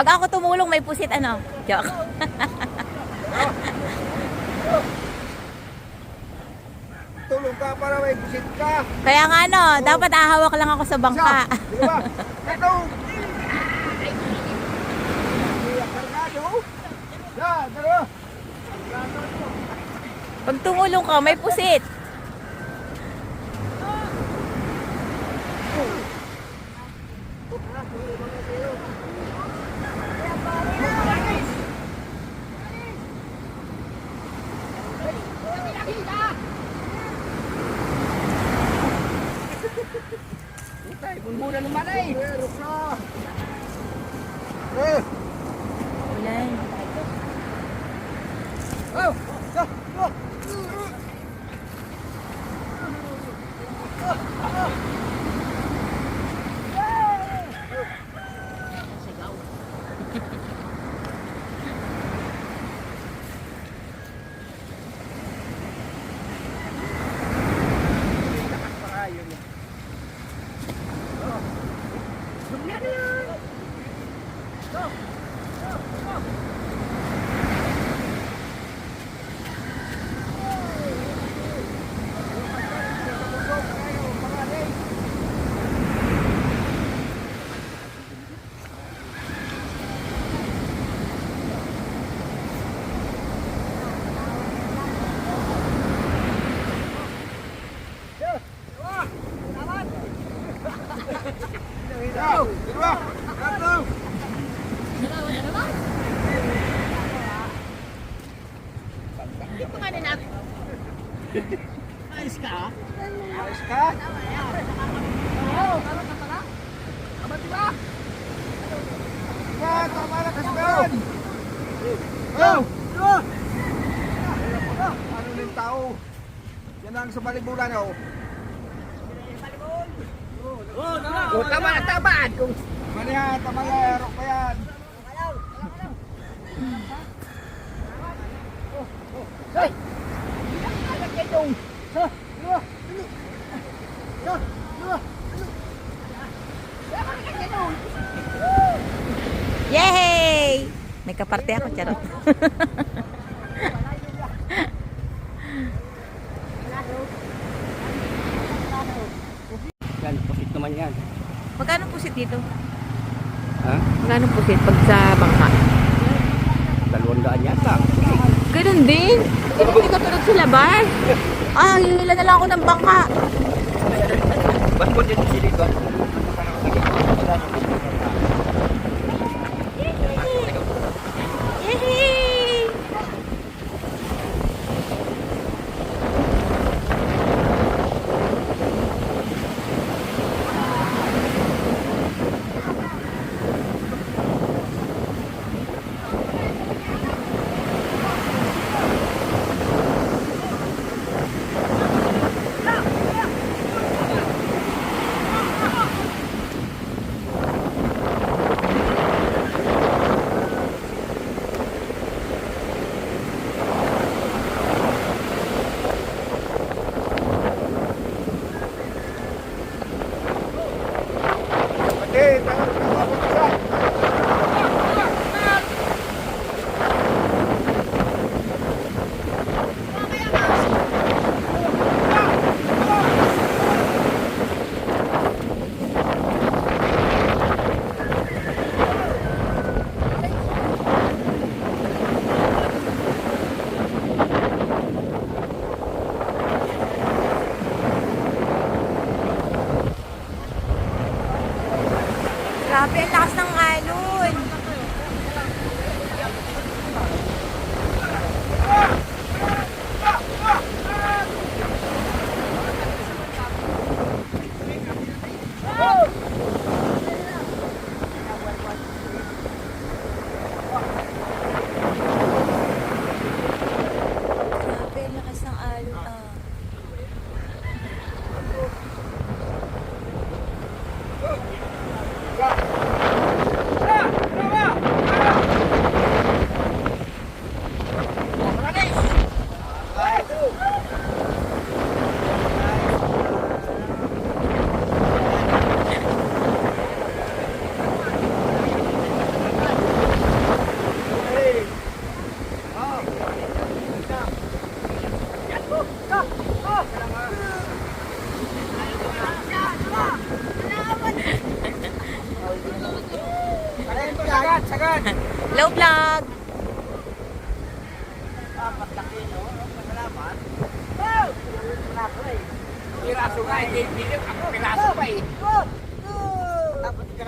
Pag ako tumulong, may pusit ano? Joke. Tulong ka para may busit ka. Kaya nga ano, dapat ahawak lang ako sa bangka. Di ba? Ito! Pag tumulong ka, may pusit. 可以的。Kasabayan! Oh! Ano ng tao? Yan ang sa balibulan oh. Oh, tama na tabaan. Kung Mani ha, tama laro pa yan. Yay! May kaparte ako, charot. yan, pusit naman yan. Magkano pusit dito? Ha? Magkano pusit pag sa bangka? Dalawang daan yata. Ganun din. Hindi ka tulad sa labas. Ah, hihila na lang ako ng bangka. Ba't mo din sili ko? Yay!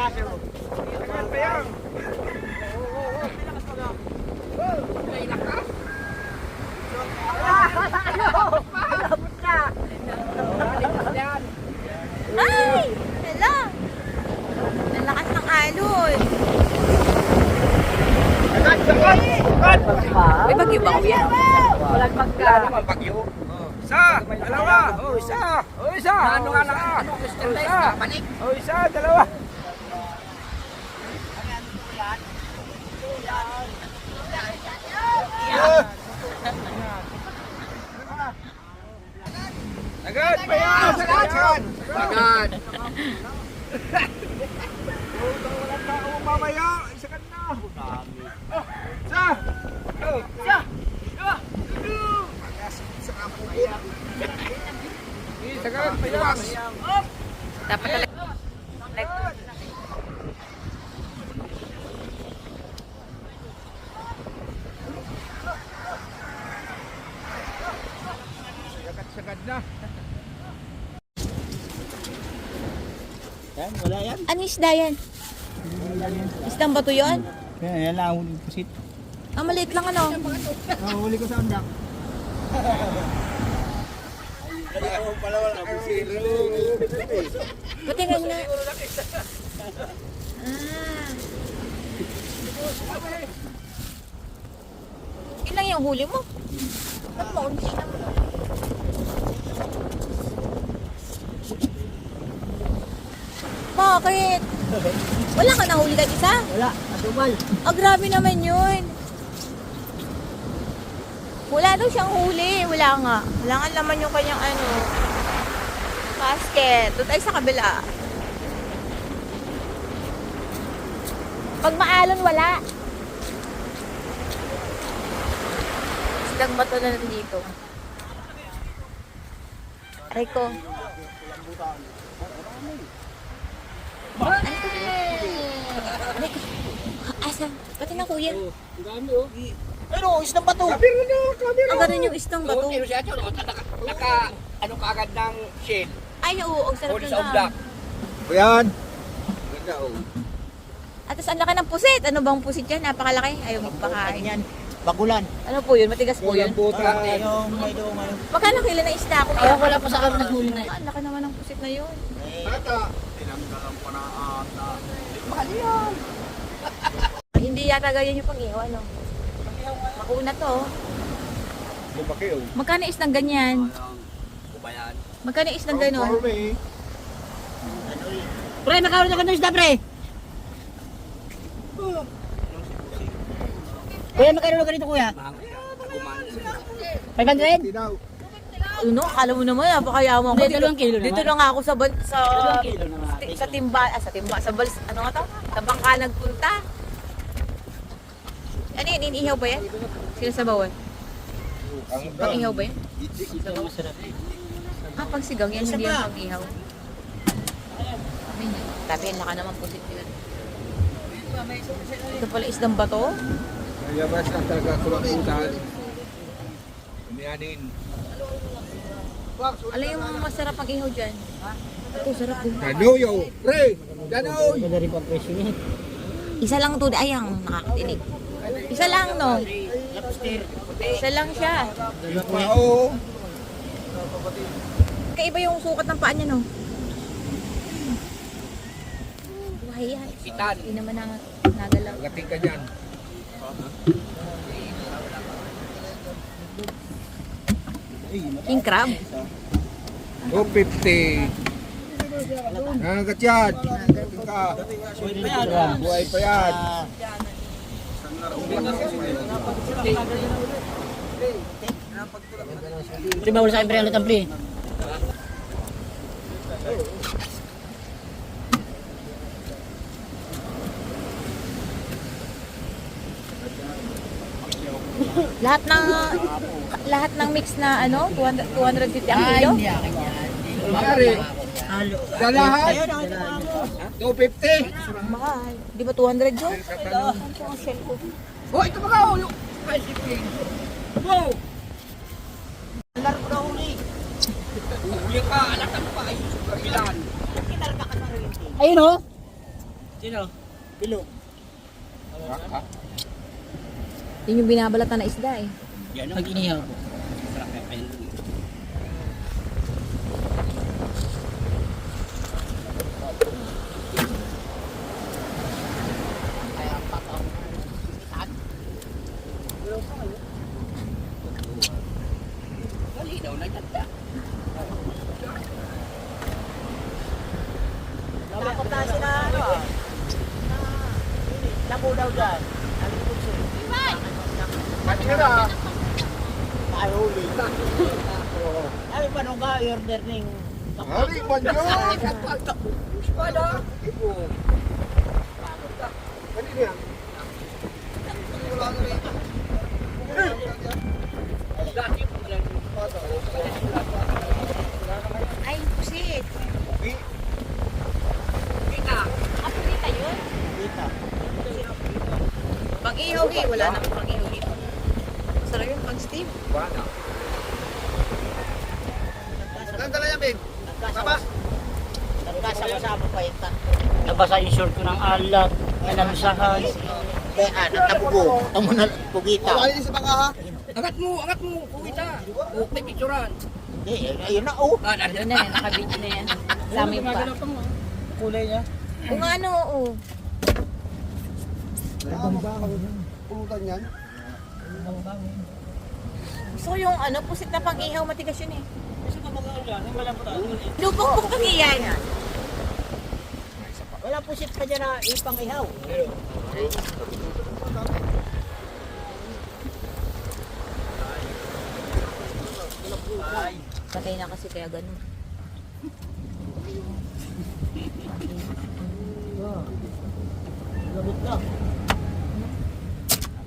Tagal pa yan. Ay! Hello! Ang lakas ng alon. May bagyo ba kuya? Wala naman bagyo. Isa, dalawa. Oh, isa. Oh, isa. Ano lang, Isa. ano. Oh. Oh, isa, dalawa. Agad! Agad! Agad. Tao mamaya! Isa ka na! Isa! Oh, Isa! Ka! Dapat talaga. Like, Sagad-sagad na! Yan, wala yan. Ano isda yan? Isdang bato yun? Yan, yan lang ang huli ko sit. Ang maliit lang ano? Oh, huli ko sa undak. Buti nga nga. Ah. Ilang yung huli mo? Ba't mo unti lang? Bakit? Wala ka nahuli ka isa? Wala, atumal. Ah, grabe naman yun. Wala daw siyang huli. Wala nga. Wala nga naman yung kanyang ano, basket. Doon tayo sa kabila. Pag maalon, wala. Islang bato na nandito. Aray ko. Ano to? Aray ko. Asan? Pati na kuya. Pero, isang bato. Kabiro na! Kabiro! Ang ganun yung istang bato. Pero siya, naka, ano kaagad ng shell. Ay, oo. Ang sarap ah. umdak. O yan! Ganda, oh. At ang laki ng pusit. Ano bang pusit yan? Napakalaki. Ayaw magpakain. Yan, bakulan. Ano po yun? Matigas po yun. Buta. Ah, yung may doon, ano. Magkano kilo na isda ko? Ayaw, wala pa sa kami naghuli na Ah, Ang laki naman ng pusit na yun. Ata! Tinanggalan ko na ata. Ay, hindi yata ganyan yung pag-ihaw. Ano? Makuuna to. oh. Lumaki oh. Magkano is ng ganyan? Kubayan. Magkano is ng ganon? Pre, nakaroon ka ng isda, pre. Kuya, nakaroon ka dito, kuya. Mahal. 500? Ano? Akala mo naman, napakayaman ko. Dalawang kilo naman. Dito lang ako sa, ban- sa, Dalawang kilo naman. sti- sa timba, ah, sa timba, sa bals, ano nga to? Sa bangka nagpunta. Ano yun? Iniihaw ba yan? Sino sa bawal? Ang Pang ihaw ba yan? Ito masarap. Ah, pag sigang yan, hindi yan pag ihaw. Ayun, Tabi, ang laka naman pusit yun. Ito pala isdang bato. Mayabas lang talaga kumakutan. Umiyanin. Alam yung masarap pag ihaw dyan. Ito, sarap din. Danuyo! Pre! Danoy! Maganda rin pa presyo niya. Isa lang to, ay ang nakakatinig. Isa lang, no? Isa lang siya. Pao! Kaiba yung sukat ng paa niya, no? Buhay yan. Itan. Hindi naman na nagalaw. Gating ka dyan. King crab. 250. Nangagat yan. Gating ka. Buhay pa yan. Ah, Pre, bawal sa akin, pre, ang latang, pre. Lahat ng lahat ng mix na ano, 200, 250 ang kilo. akin yan. Nangyari. Halo. Sa lahat? Ayun, nakita mo. 250. Mahal. Di ba 200 yun? Ang. Oh, ito mga ulo. Ay, sige. Wow. Laro ko na huli. Huli ka, alatan pa. Ay, kabilan. Ayun oh. Sino? Bilo. Yun yung binabalatan na isda eh. Yan Pag inihaw po. Sarap yung na ganda. Nakakot na sila ano ah. Labo daw dyan. Ano po Kanina. Ay, huli. Ay, paano ka i-order ning Hari man yun. Espada. Kanina yan. Dati pa lang. Ay, pusit. Kita. Ah, pusita yun? dita? Pag ihaw eh, wala namang pag ihaw dito. Sarap Saan dala yan, babe? Baba. Nagkasama-sama pa ito. Nabasa yung short ko ng alat. May nalusahan. Kaya ah, natabugo. Tamo na pugita. Wala yun sa baka ha. Angat mo, angat mo. Kuwita. Oh, may picturean. Hindi, ayun na oh. Ah, Yun na yan, nakabidyo na yan. Dami pa. Kulay niya. Kung ano, oo. Pulutan yan. Gusto ko yung ano, pusit na pang ihaw, matigas yun eh. Kasi kapag ano yan, yung walang puta. Lupok-pok kang iyan. Wala pusit pa dyan na ipang ihaw. Patay na kasi kaya ganun. Labot na.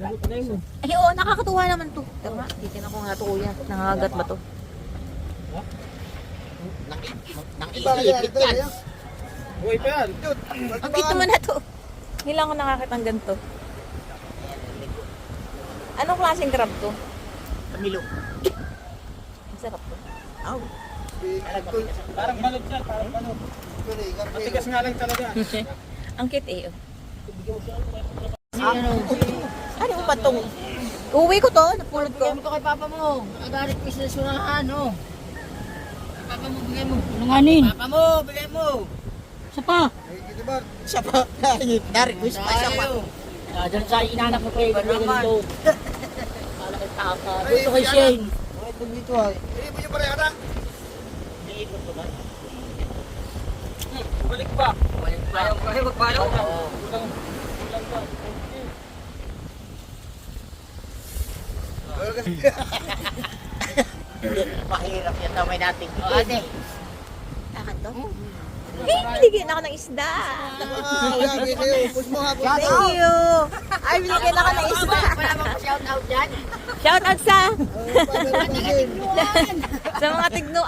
Ay, oo, nakakatuwa naman to. Tama, titignan ko nga to kuya. Nangagat ba to? Nang Iba kaya iipit ito yan. Uy, pa yan. Ang cute naman na to. Hindi lang ako nakakita ng ganito. Anong klaseng crab to? Kamilo. Ang sarap to. Aw. Parang balot yan, parang balot. Matigas nga lang talaga. Ang cute eh. Oh. Ano? Ba tong? Uwi ko to, napulot ko. Bigay mo to kay papa mo. Agalit ko sa sunahan, oh. Papa mo, bigay mo. Ano nga ni? Papa mo, bigay mo. Sa pa? Sa pa. Na-request pa siya pa. Ah, dyan sa inanap ko kayo, bigay dito. Kala kay papa. Dito kay Shane. Dito ay. Hindi mo yung pareha na. Iikot ko ba? Balik pa. Ayaw ko kayo magpalo. Mahirap yan daw may nating. Oh, ate. Akan to? Eh, binigyan ako ng isda. Ah. Thank you. Ay, binigyan ako ng isda. Wala bang shout out dyan? Shout out sa Oh, natin? sa mga tigno.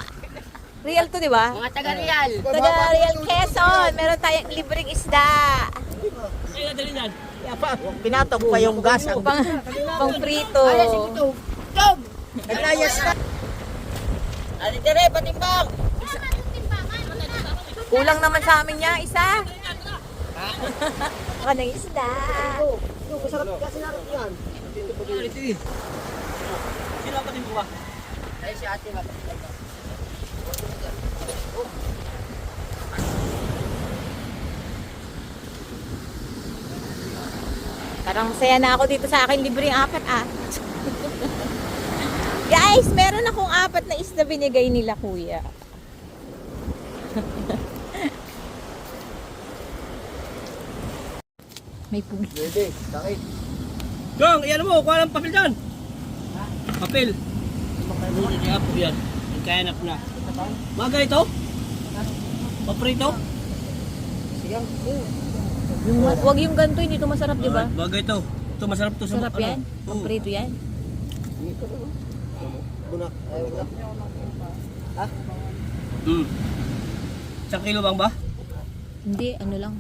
Real to, di ba? Mga taga-real. Taga Real Quezon, meron tayong libreng isda. Pinatong pa yung gas. Pang, pang prito. Ay, si Buto. Tom! Naglayas na. Ali, tere, patimbang! Kulang naman sa amin niya, isa. Ako ng isda. Masarap kasi natin yan. Sino ang patimbang ba? Ay, si ate nga. Parang saya na ako dito sa akin libreng apat ah. Guys, meron akong apat na isda binigay nila kuya. May puli. Pwede. Sakit. Gong, iyan mo, kuha ng papel dyan. Papel. Muna niya po yan. Yung kaya na pula. Mga ganito? Paprito? Yung, wag yung ganito, hindi to masarap, di ba? Mga ganito. Ito masarap to sa Sarap yan. Oo. Paprito yan. Bunak. Bunak. Mm. Isang kilo bang ba? Hindi, ano lang.